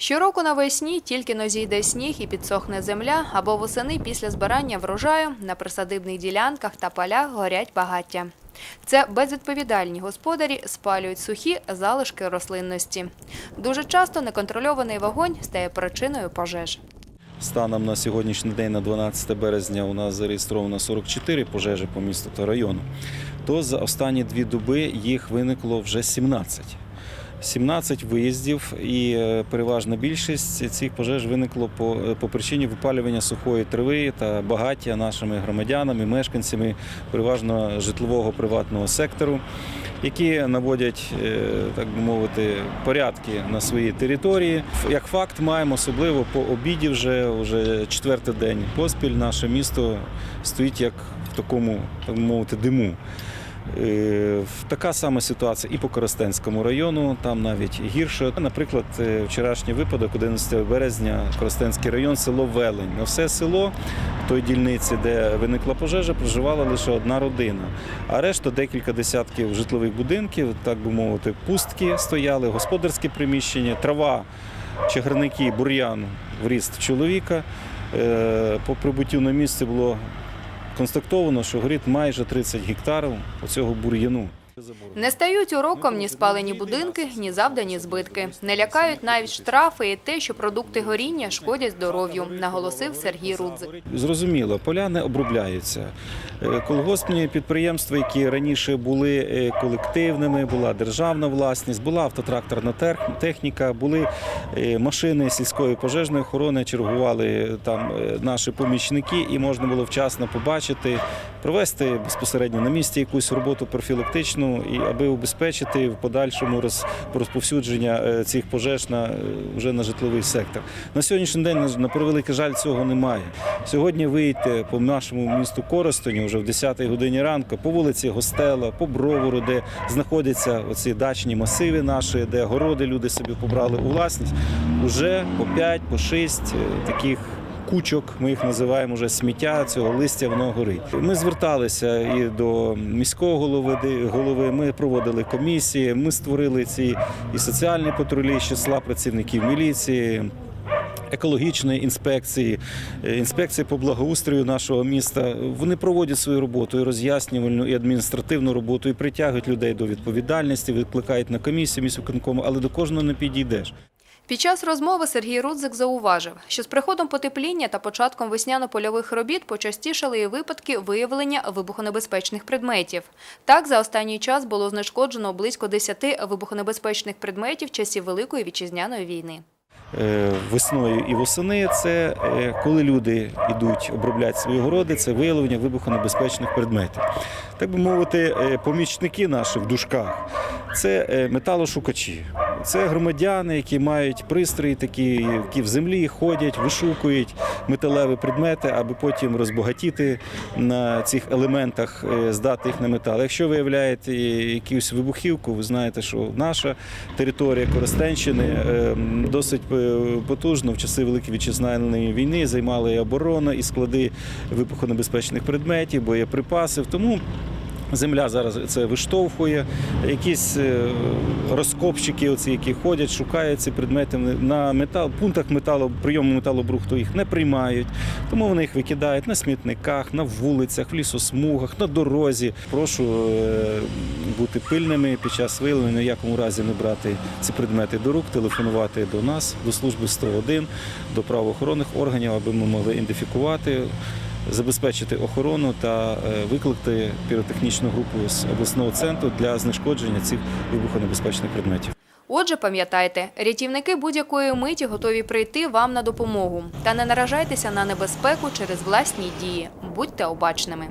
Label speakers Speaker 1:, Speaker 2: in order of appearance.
Speaker 1: Щороку навесні тільки но зійде сніг і підсохне земля, або восени після збирання врожаю на присадибних ділянках та полях горять багаття. Це безвідповідальні господарі спалюють сухі залишки рослинності. Дуже часто неконтрольований вогонь стає причиною пожеж.
Speaker 2: Станом на сьогоднішній день, на 12 березня, у нас зареєстровано 44 пожежі по місту та району. То за останні дві доби їх виникло вже 17. 17 виїздів, і е, переважна більшість цих пожеж виникло по, е, по причині випалювання сухої трави та багаття нашими громадянами, мешканцями переважно житлового приватного сектору, які наводять, е, так би мовити, порядки на своїй території. Як факт, маємо особливо по обіді, вже, вже четвертий день поспіль, наше місто стоїть як в такому, так би мовити, диму. Е, Така сама ситуація і по Коростенському району, там навіть гірше. Наприклад, е, вчорашній випадок, 11 березня, Коростенський район, село Велень. На все село в той дільниці, де виникла пожежа, проживала лише одна родина. А решта декілька десятків житлових будинків, так би мовити, пустки стояли, господарські приміщення, трава, чагарники, бур'ян в ріст чоловіка. Е, По прибуттю на місце було констатовано, що горить майже 30 гектарів оцього бур'яну.
Speaker 1: Не стають уроком ні спалені будинки, ні завдані збитки. Не лякають навіть штрафи і те, що продукти горіння шкодять здоров'ю, наголосив Сергій Рудзик.
Speaker 2: Зрозуміло, поля не обробляються. Е, Колгоспні підприємства, які раніше були е, колективними, була державна власність, була автотракторна техніка, були е, машини сільської пожежної охорони, чергували там наші помічники, і можна було вчасно побачити, провести безпосередньо на місці якусь роботу профілактичну, і аби убезпечити в подальшому роз- розповсюдження е, цих пожеж на е, вже на житловий сектор. На сьогоднішній день, на- превеликий жаль, цього немає. Сьогодні вийти по нашому місту Коростеню вже в 10-й годині ранку, по вулиці Гостела, по Бровару, де знаходяться оці дачні масиви наші, де городи люди собі побрали у власність, уже по 5, по 6 е, таких. Кучок, ми їх називаємо вже сміття, цього листя воно горить. Ми зверталися і до міського голови, голови. Ми проводили комісії, ми створили ці і соціальні патрулі з числа працівників міліції, екологічної інспекції, е, інспекції по благоустрою нашого міста. Вони проводять свою роботу і роз'яснювальну, і адміністративну роботу, і притягують людей до відповідальності, викликають на комісію міськвиконкому, але до кожного не підійдеш.
Speaker 1: Під час розмови Сергій Рудзик зауважив, що з приходом потепління та початком весняно-польових робіт почастішали і випадки виявлення вибухонебезпечних предметів. Так, за останній час було знешкоджено близько 10 вибухонебезпечних предметів часів Великої вітчизняної війни.
Speaker 2: Е, весною і восени це е, коли люди йдуть обробляти свої городи, це виявлення вибухонебезпечних предметів. Так би мовити, е, помічники наші в дужках це металошукачі. Це громадяни, які мають пристрої, такі, які в землі ходять, вишукують металеві предмети, аби потім розбагатіти на цих елементах, е, здати їх на метал. Якщо виявляєте якусь вибухівку, ви знаєте, що наша територія Коростенщини е, досить е, потужно в часи Великої вітчизняної війни займала і оборона, і склади вибухонебезпечних предметів, боєприпасів. Тому Земля зараз це виштовхує. Якісь е, розкопчики, оці, які ходять, шукають ці предмети на метал, пунктах металу, прийому металобрухту їх не приймають, тому вони їх викидають на смітниках, на вулицях, в лісосмугах, на дорозі. Прошу е, бути пильними під час виявлення, в якому разі не брати ці предмети до рук, телефонувати до нас, до служби 101, до правоохоронних органів, аби ми могли ідентифікувати забезпечити охорону та е, викликати піротехнічну групу з обласного центру для знешкодження цих вибухонебезпечних предметів.
Speaker 1: Отже, пам'ятайте, рятівники будь-якої миті готові прийти вам на допомогу. Та не наражайтеся на небезпеку через власні дії. Будьте обачними.